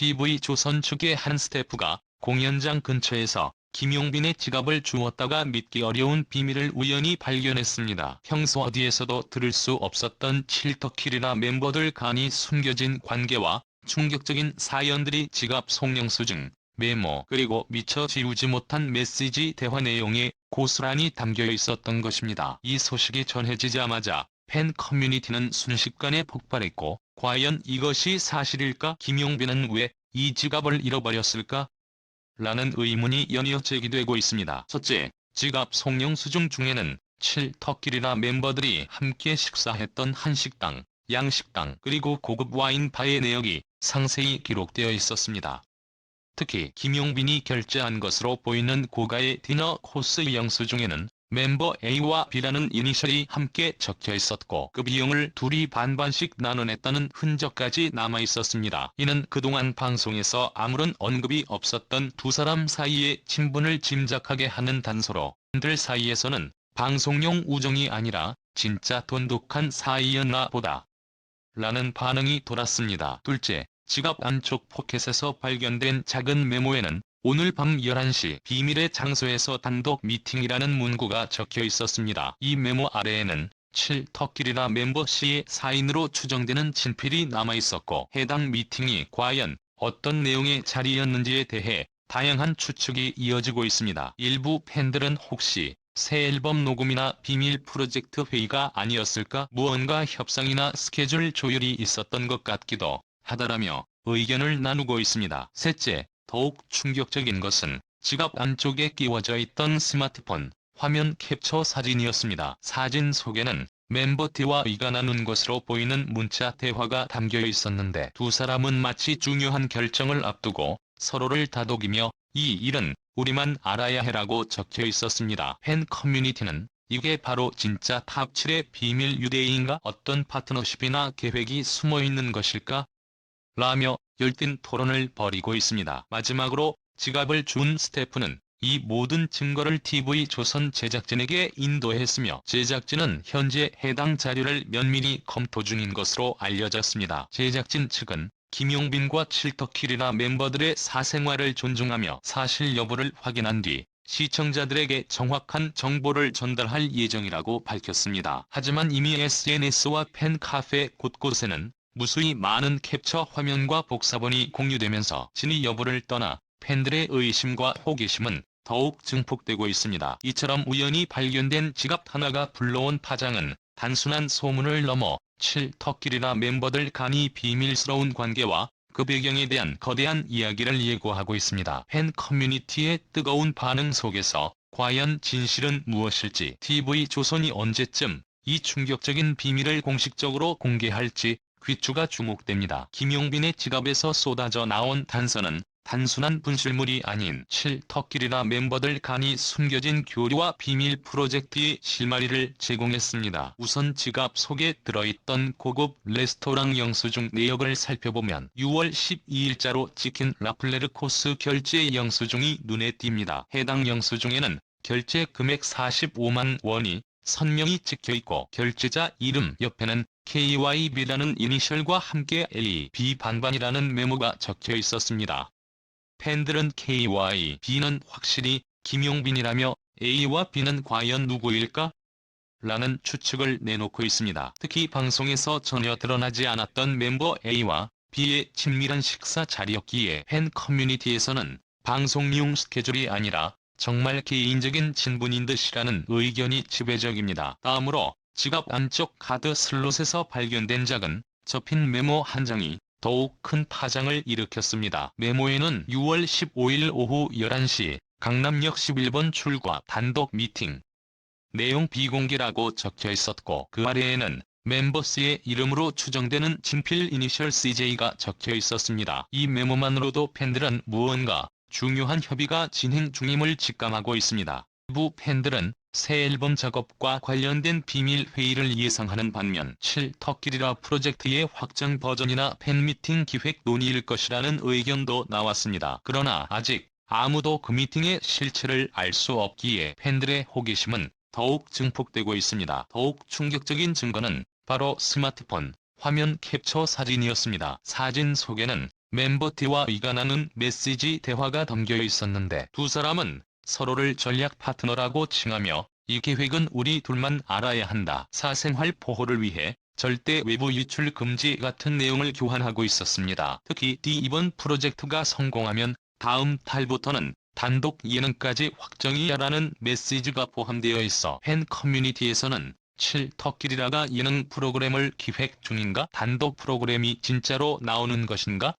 TV조선 측의 한 스태프가 공연장 근처에서 김용빈의 지갑을 주웠다가 믿기 어려운 비밀을 우연히 발견했습니다. 평소 어디에서도 들을 수 없었던 칠터킬이나 멤버들 간이 숨겨진 관계와 충격적인 사연들이 지갑 속영수증, 메모 그리고 미처 지우지 못한 메시지 대화 내용에 고스란히 담겨 있었던 것입니다. 이 소식이 전해지자마자 팬 커뮤니티는 순식간에 폭발했고 과연 이것이 사실일까? 김용빈은 왜 이 지갑을 잃어버렸을까? 라는 의문이 연이어 제기되고 있습니다. 첫째, 지갑 속영수증 중에는 7터킬이나 멤버들이 함께 식사했던 한식당, 양식당 그리고 고급 와인 바의 내역이 상세히 기록되어 있었습니다. 특히 김용빈이 결제한 것으로 보이는 고가의 디너 코스 영수증에는 멤버 A와 B라는 이니셜이 함께 적혀 있었고 그 비용을 둘이 반반씩 나눠냈다는 흔적까지 남아 있었습니다. 이는 그동안 방송에서 아무런 언급이 없었던 두 사람 사이의 친분을 짐작하게 하는 단서로 들 사이에서는 방송용 우정이 아니라 진짜 돈독한 사이였나 보다. 라는 반응이 돌았습니다. 둘째, 지갑 안쪽 포켓에서 발견된 작은 메모에는 오늘 밤 11시 비밀의 장소에서 단독 미팅이라는 문구가 적혀 있었습니다. 이 메모 아래에는 7터킬이나 멤버 C의 사인으로 추정되는 친필이 남아 있었고 해당 미팅이 과연 어떤 내용의 자리였는지에 대해 다양한 추측이 이어지고 있습니다. 일부 팬들은 혹시 새 앨범 녹음이나 비밀 프로젝트 회의가 아니었을까 무언가 협상이나 스케줄 조율이 있었던 것 같기도 하다라며 의견을 나누고 있습니다. 셋째, 더욱 충격적인 것은 지갑 안쪽에 끼워져 있던 스마트폰 화면 캡처 사진이었습니다. 사진 속에는 멤버 D와 E가 나눈 것으로 보이는 문자 대화가 담겨 있었는데 두 사람은 마치 중요한 결정을 앞두고 서로를 다독이며 이 일은 우리만 알아야 해라고 적혀 있었습니다. 팬 커뮤니티는 이게 바로 진짜 탑7의 비밀 유대인가 어떤 파트너십이나 계획이 숨어 있는 것일까? 라며 열띤 토론을 벌이고 있습니다. 마지막으로 지갑을 준 스태프는 이 모든 증거를 TV조선 제작진에게 인도했으며 제작진은 현재 해당 자료를 면밀히 검토 중인 것으로 알려졌습니다. 제작진 측은 김용빈과 칠터킬이나 멤버들의 사생활을 존중하며 사실 여부를 확인한 뒤 시청자들에게 정확한 정보를 전달할 예정이라고 밝혔습니다. 하지만 이미 SNS와 팬카페 곳곳에는 무수히 많은 캡처 화면과 복사본이 공유되면서 진위 여부를 떠나 팬들의 의심과 호기심은 더욱 증폭되고 있습니다. 이처럼 우연히 발견된 지갑 하나가 불러온 파장은 단순한 소문을 넘어 7터킬이나 멤버들 간이 비밀스러운 관계와 그 배경에 대한 거대한 이야기를 예고하고 있습니다. 팬 커뮤니티의 뜨거운 반응 속에서 과연 진실은 무엇일지 TV조선이 언제쯤 이 충격적인 비밀을 공식적으로 공개할지 귀추가 주목됩니다. 김용빈의 지갑에서 쏟아져 나온 단서는 단순한 분실물이 아닌 7터킬이나 멤버들 간이 숨겨진 교류와 비밀 프로젝트의 실마리를 제공했습니다. 우선 지갑 속에 들어있던 고급 레스토랑 영수증 내역을 살펴보면 6월 12일자로 찍힌 라플레르 코스 결제 영수증이 눈에 띕니다. 해당 영수증에는 결제 금액 45만 원이 선명히 찍혀있고 결제자 이름 옆에는 KYB라는 이니셜과 함께 A, B 반반이라는 메모가 적혀 있었습니다. 팬들은 KY, B는 확실히 김용빈이라며 A와 B는 과연 누구일까? 라는 추측을 내놓고 있습니다. 특히 방송에서 전혀 드러나지 않았던 멤버 A와 B의 친밀한 식사 자리였기에 팬 커뮤니티에서는 방송용 스케줄이 아니라 정말 개인적인 친분인 듯이라는 의견이 지배적입니다. 다음으로 지갑 안쪽 카드 슬롯에서 발견된 작은 접힌 메모 한 장이 더욱 큰 파장을 일으켰습니다. 메모에는 6월 15일 오후 11시 강남역 11번 출과 단독 미팅 내용 비공개라고 적혀 있었고 그 아래에는 멤버스의 이름으로 추정되는 친필 이니셜 CJ가 적혀 있었습니다. 이 메모만으로도 팬들은 무언가 중요한 협의가 진행 중임을 직감하고 있습니다. 일부 팬들은 새 앨범 작업과 관련된 비밀 회의를 예상하는 반면 7터킬이라 프로젝트의 확장 버전이나 팬미팅 기획 논의일 것이라는 의견도 나왔습니다. 그러나 아직 아무도 그 미팅의 실체를 알 수 없기에 팬들의 호기심은 더욱 증폭되고 있습니다. 더욱 충격적인 증거는 바로 스마트폰 화면 캡처 사진이었습니다. 사진 속에는 멤버 T와 이간하는 메시지 대화가 담겨 있었는데 두 사람은 서로를 전략 파트너라고 칭하며 이 계획은 우리 둘만 알아야 한다. 사생활 보호를 위해 절대 외부 유출 금지 같은 내용을 교환하고 있었습니다. 특히 D 이번 프로젝트가 성공하면 다음 달부터는 단독 예능까지 확정이야라는 메시지가 포함되어 있어 팬 커뮤니티에서는 7터키리라가 예능 프로그램을 기획 중인가? 단독 프로그램이 진짜로 나오는 것인가?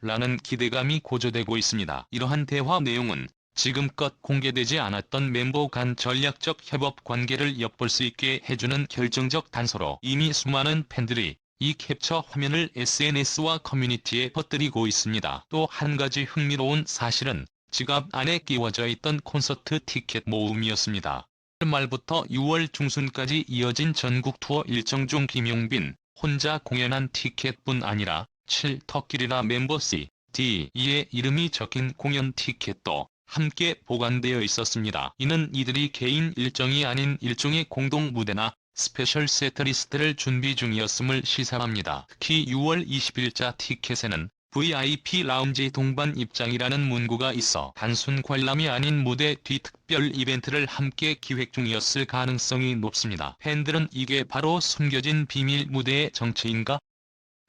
라는 기대감이 고조되고 있습니다. 이러한 대화 내용은 지금껏 공개되지 않았던 멤버 간 전략적 협업 관계를 엿볼 수 있게 해주는 결정적 단서로 이미 수많은 팬들이 이 캡처 화면을 SNS와 커뮤니티에 퍼뜨리고 있습니다. 또 한 가지 흥미로운 사실은 지갑 안에 끼워져 있던 콘서트 티켓 모음이었습니다. 말부터 6월 중순까지 이어진 전국 투어 일정 중 김용빈 혼자 공연한 티켓뿐 아니라 7터키리라 멤버 C, D, E의 이름이 적힌 공연 티켓도 함께 보관되어 있었습니다. 이는 이들이 개인 일정이 아닌 일종의 공동 무대나 스페셜 세트리스트를 준비 중이었음을 시사합니다. 특히 6월 20일자 티켓에는 VIP 라운지 동반 입장이라는 문구가 있어 단순 관람이 아닌 무대 뒤 특별 이벤트를 함께 기획 중이었을 가능성이 높습니다. 팬들은 이게 바로 숨겨진 비밀 무대의 정체인가?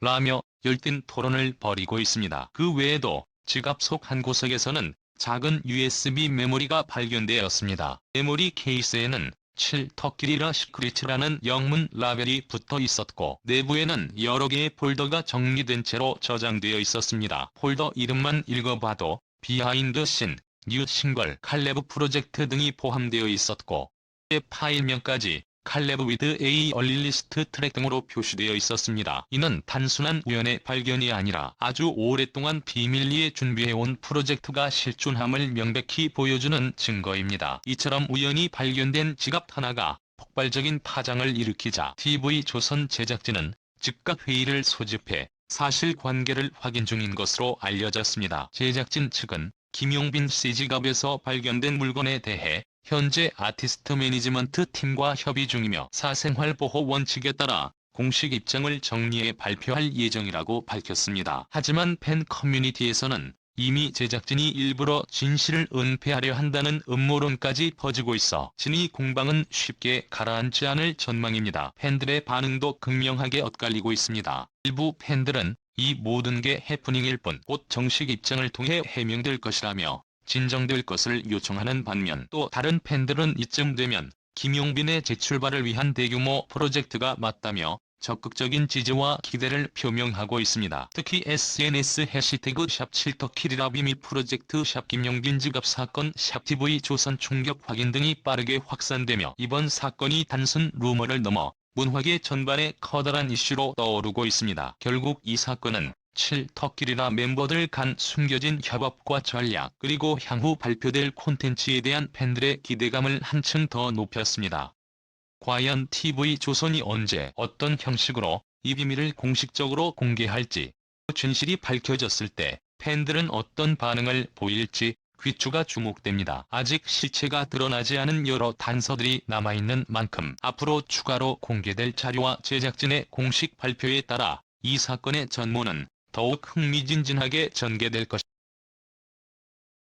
라며 열띤 토론을 벌이고 있습니다. 그 외에도 지갑 속 한 구석에서는 작은 USB 메모리가 발견되었습니다. 메모리 케이스에는 7터키리라 시크릿이라는 영문 라벨이 붙어 있었고 내부에는 여러 개의 폴더가 정리된 채로 저장되어 있었습니다. 폴더 이름만 읽어봐도 비하인드 신, 뉴 싱글, 칼레브 프로젝트 등이 포함되어 있었고 파일명까지 칼레브 위드 A 얼릴리스트 트랙 등으로 표시되어 있었습니다. 이는 단순한 우연의 발견이 아니라 아주 오랫동안 비밀리에 준비해온 프로젝트가 실존함을 명백히 보여주는 증거입니다. 이처럼 우연히 발견된 지갑 하나가 폭발적인 파장을 일으키자 TV조선 제작진은 즉각 회의를 소집해 사실관계를 확인 중인 것으로 알려졌습니다. 제작진 측은 김용빈 씨 지갑에서 발견된 물건에 대해 현재 아티스트 매니지먼트 팀과 협의 중이며 사생활 보호 원칙에 따라 공식 입장을 정리해 발표할 예정이라고 밝혔습니다. 하지만 팬 커뮤니티에서는 이미 제작진이 일부러 진실을 은폐하려 한다는 음모론까지 퍼지고 있어 진위 공방은 쉽게 가라앉지 않을 전망입니다. 팬들의 반응도 극명하게 엇갈리고 있습니다. 일부 팬들은 이 모든 게 해프닝일 뿐 곧 정식 입장을 통해 해명될 것이라며 진정될 것을 요청하는 반면 또 다른 팬들은 이쯤 되면 김용빈의 재출발을 위한 대규모 프로젝트가 맞다며 적극적인 지지와 기대를 표명하고 있습니다. 특히 SNS 해시태그 샵 7터키리라 비미 프로젝트 샵 김용빈 지갑 사건 샵 TV 조선 충격 확인 등이 빠르게 확산되며 이번 사건이 단순 루머를 넘어 문화계 전반의 커다란 이슈로 떠오르고 있습니다. 결국 이 사건은 7 터키리라 멤버들 간 숨겨진 협업과 전략 그리고 향후 발표될 콘텐츠에 대한 팬들의 기대감을 한층 더 높였습니다. 과연 TV조선이 언제 어떤 형식으로 이 비밀을 공식적으로 공개할지 진실이 밝혀졌을 때 팬들은 어떤 반응을 보일지 귀추가 주목됩니다. 아직 실체가 드러나지 않은 여러 단서들이 남아있는 만큼 앞으로 추가로 공개될 자료와 제작진의 공식 발표에 따라 이 사건의 전모는 더욱 흥미진진하게 전개될 것입니다.